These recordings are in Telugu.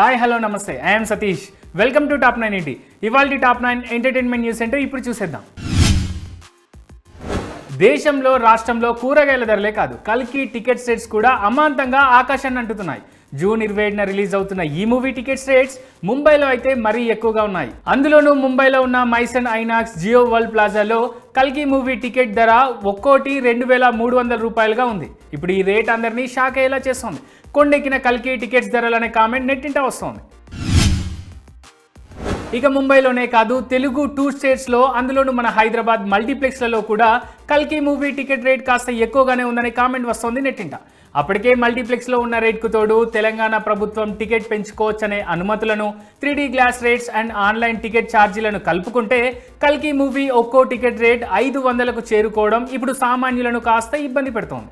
హాయ్ హలో నమస్తే. I'm Satish. Welcome to top nine eighty ఇవాళ టాప్ నైన్ ఎంటర్టైన్మెంట్ న్యూస్ ఏంటో ఇప్పుడు చూసేద్దాం. దేశంలో రాష్ట్రంలో కూరగాయల ధరలే కాదు కల్కి టికెట్ సెట్స్ కూడా అమాంతంగా ఆకాశాన్ని అంటుతున్నాయి. జూన్ ఇరవై ఏడున రిలీజ్ అవుతున్న ఈ మూవీ టికెట్స్ రేట్స్ ముంబైలో అయితే మరీ ఎక్కువగా ఉన్నాయి. అందులోనూ ముంబైలో ఉన్న మైసన్ ఐనాక్స్ జియో వరల్డ్ ప్లాజాలో కల్కి మూవీ టికెట్ ధర ఒక్కోటి రెండు వేల మూడు వందల రూపాయలుగా ఉంది. ఇప్పుడు ఈ రేట్ అందరినీ షాక్ అయ్యేలా చేస్తోంది. కొండెక్కిన కల్కి టికెట్స్ ధరలనే కామెంట్ నెట్టింట వస్తోంది. ఇక ముంబైలోనే కాదు తెలుగు టూ స్టేట్స్లో అందులోనూ మన హైదరాబాద్ మల్టీప్లెక్స్లలో కూడా కల్కి మూవీ టికెట్ రేట్ కాస్త ఎక్కువగానే ఉందనే కామెంట్ వస్తోంది నెట్టింట. అప్పటికే మల్టీప్లెక్స్లో ఉన్న రేట్కు తోడు తెలంగాణ ప్రభుత్వం టికెట్ పెంచుకోవచ్చనే అనుమతులను three glass rates and online ticket ఛార్జీలను కలుపుకుంటే కల్కి మూవీ ఒక్కో టికెట్ రేట్ ఐదు వందలకు చేరుకోవడం ఇప్పుడు సామాన్యులను కాస్త ఇబ్బంది పెడుతోంది.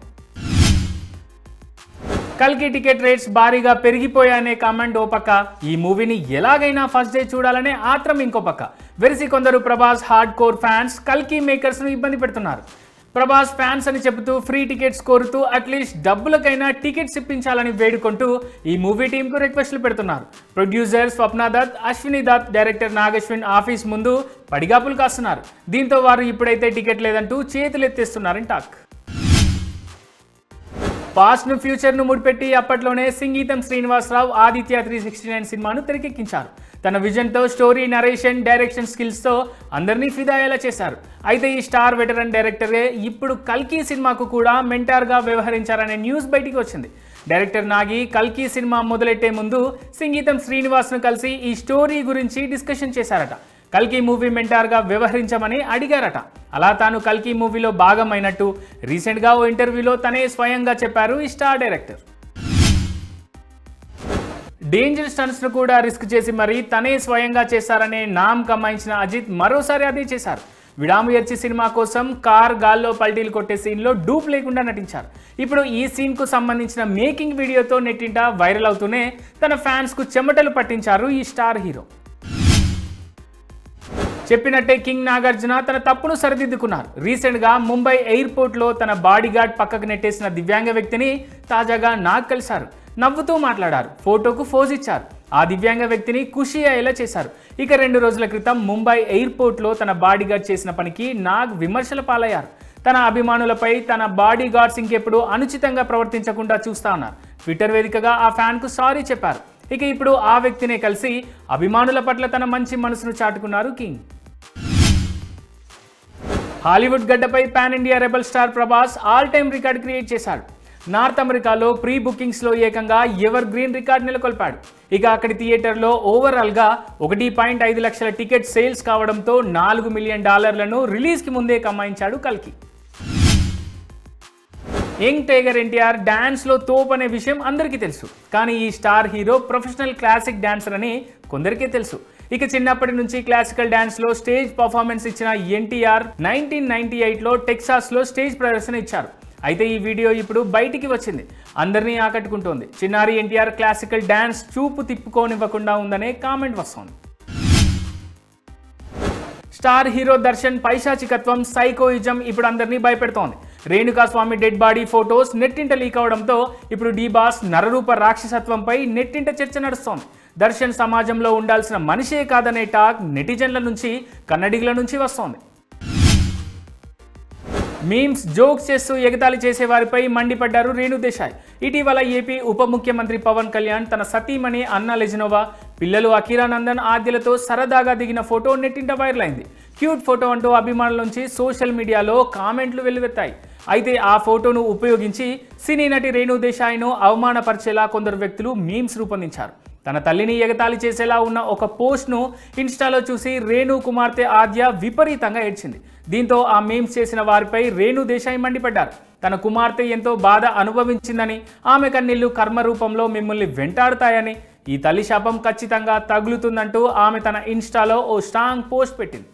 కల్కి టికెట్ రేట్స్ భారీగా పెరిగిపోయాయనే కామెంట్ ఓ పక్క. ఈ మూవీని ఎలాగైనా ఫస్ట్ డే చూడాలనే ఆత్రం ఇంకో పక్క. వెరిసి కొందరు ప్రభాస్ హార్డ్ కోర్ ఫ్యాన్స్ కల్కి మేకర్స్ను ఇబ్బంది పెడుతున్నారు. ప్రభాస్ ఫ్యాన్స్ అని చెబుతూ ఫ్రీ టికెట్స్ కోరుతూ అట్లీస్ట్ డబ్బులకైనా టికెట్స్ ఇప్పించాలని వేడుకుంటూ ఈ మూవీ టీంకు రిక్వెస్ట్లు పెడుతున్నారు. Producer Swapna Dutt Ashwini Dutt director Nag Ashwin office ముందు పడిగాపులు కాస్తున్నారు. దీంతో వారు ఇప్పుడైతే టికెట్ లేదంటూ చేతులు ఎత్తేస్తున్నారని టాక్. పాస్ట్ను ఫ్యూచర్ను ముడిపెట్టి అప్పట్లోనే Singeetam Srinivasarao Aditya three sixty nine సినిమాను తెరకెక్కించారు. తన విజన్తో స్టోరీ నరేషన్ డైరెక్షన్ స్కిల్స్తో అందరినీ ఫిదా అయ్యేలా చేశారు. అయితే ఈ స్టార్ వెటరన్ డైరెక్టరే ఇప్పుడు కల్కి సినిమాకు కూడా మెంటార్గా వ్యవహరించారనే న్యూస్ బయటికి వచ్చింది. డైరెక్టర్ నాగి కల్కి సినిమా మొదలెట్టే ముందు సంగీతం శ్రీనివాస్ను కలిసి ఈ స్టోరీ గురించి డిస్కషన్ చేశారట. కల్కి మూవీ మెంటార్గా వ్యవహరించమని అడిగారట. అలా తాను కల్కి మూవీలో భాగమైనట్టు రీసెంట్గా ఓ ఇంటర్వ్యూలో తనే స్వయంగా చెప్పారు ఈ స్టార్ డైరెక్టర్. డేంజర్ స్టంట్స్ను కూడా రిస్క్ చేసి మరీ తనే స్వయంగా చేశారనే నామ్ కమాయించిన అజిత్ మరోసారి అదే చేశారు. విడాము ఎర్చి సినిమా కోసం కార్ గాల్లో పల్టీలు కొట్టే సీన్లో డూప్ లేకుండా నటించారు. ఇప్పుడు ఈ సీన్కు సంబంధించిన మేకింగ్ వీడియోతో నెట్టింట వైరల్ అవుతూనే తన ఫ్యాన్స్కు చెమటలు పట్టించారు ఈ స్టార్ హీరో. చెప్పినట్టే కింగ్ నాగార్జున తన తప్పును సరిదిద్దుకున్నారు. రీసెంట్గా ముంబై ఎయిర్పోర్ట్లో తన బాడీగార్డ్ పక్కకు నెట్టేసిన దివ్యాంగ వ్యక్తిని తాజాగా నాగ్ కలిశారు. నవ్వుతూ మాట్లాడారు. ఫోటోకు ఫోజ్ ఇచ్చారు. ఆ దివ్యాంగ వ్యక్తిని ఖుషి అయ్యేలా చేశారు. ఇక రెండు రోజుల క్రితం ముంబై ఎయిర్పోర్ట్లో తన బాడీగార్డ్ చేసిన పనికి నాగ్ విమర్శల పాలయ్యారు. తన అభిమానులపై తన బాడీ గార్డ్స్ ఇంకెప్పుడు అనుచితంగా ప్రవర్తించకుండా చూస్తా ఉన్నారు. ట్విట్టర్ వేదికగా ఆ ఫ్యాన్కు సారీ చెప్పారు. ఇక ఇప్పుడు ఆ వ్యక్తినే కలిసి అభిమానుల పట్ల తన మంచి మనసును చాటుకున్నారు కింగ్. హాలీవుడ్ గడ్డపై pan India rebel star Prabhas all time record create చేశాడు. నార్త్ అమెరికాలో ప్రీ బుకింగ్స్లో ఏకంగా ఎవర్ గ్రీన్ రికార్డ్ నెలకొల్పాడు. ఇక అక్కడి థియేటర్లో ఓవరాల్గా ఒకటి పాయింట్ ఐదు లక్షల టికెట్ సేల్స్ కావడంతో నాలుగు మిలియన్ డాలర్లను రిలీజ్కి ముందే కమాయించాడు కల్కి. యంగ్ టైగర్ ఎన్టీఆర్ డాన్స్లో తోపు అనే విషయం అందరికీ తెలుసు. కానీ ఈ star hero professional classic dancer అని కొందరికే తెలుసు. ఇక చిన్నప్పటి నుంచి క్లాసికల్ డాన్స్లో స్టేజ్ పర్ఫార్మెన్స్ ఇచ్చిన ఎన్టీఆర్ నైన్టీన్ నైన్టీ ఎయిట్లో టెక్సాస్లో స్టేజ్ ప్రదర్శన ఇచ్చారు. అయితే ఈ వీడియో ఇప్పుడు బయటికి వచ్చింది. అందరినీ ఆకట్టుకుంటోంది. చిన్నారి ఎన్టీఆర్ క్లాసికల్ డ్యాన్స్ చూపు తిప్పుకోనివ్వకుండా ఉందనే కామెంట్ వస్తోంది. స్టార్ హీరో దర్శన్ పైశాచికత్వం సైకోయిజం ఇప్పుడు అందరినీ భయపెడుతోంది. Renuka Swamy dead body photos నెట్టింట లీక్ అవడంతో ఇప్పుడు డి బాస్ నరరూప రాక్షసత్వంపై నెట్టింట చర్చ నడుస్తోంది. దర్శన్ సమాజంలో ఉండాల్సిన మనిషే కాదనే టాక్ నెటిజన్ల నుంచి కన్నడిగుల నుంచి వస్తోంది. మీమ్స్ జోక్స్ చేస్తూ ఎగతాళి చేసే వారిపై మండిపడ్డారు రేణు దేశాయ్. ఇటీవల ఏపీ ఉప ముఖ్యమంత్రి పవన్ కళ్యాణ్ తన సతీమణి అన్న లెజినోవా పిల్లలు అఖీరానందన్ ఆద్యలతో సరదాగా దిగిన ఫోటో నెట్టింట వైరల్ అయింది క్యూట్ ఫోటో అంటూ అభిమానుల నుంచి సోషల్ మీడియాలో కామెంట్లు వెల్లువెత్తాయి. అయితే ఆ ఫోటోను ఉపయోగించి సినీ నటి రేణు దేశాయ్ను అవమానపరిచేలా కొందరు వ్యక్తులు మీమ్స్ రూపొందించారు. తన తల్లిని ఎగతాళి చేసేలా ఉన్న ఒక పోస్ట్ను ఇన్స్టాలో చూసి రేణు కుమార్తె ఆద్య విపరీతంగా ఏడ్చింది. దీంతో ఆ మేమ్స్ చేసిన వారిపై రేణు దేశాయి మండిపడ్డారు. తన కుమార్తె ఎంతో బాధ అనుభవించిందని ఆమె కన్నీళ్ళు కర్మ రూపంలో మిమ్మల్ని వెంటాడుతాయని ఈ తల్లి శాపం ఖచ్చితంగా తగులుతుందంటూ ఆమె తన ఇన్స్టాలో ఓ స్ట్రాంగ్ పోస్ట్ పెట్టింది.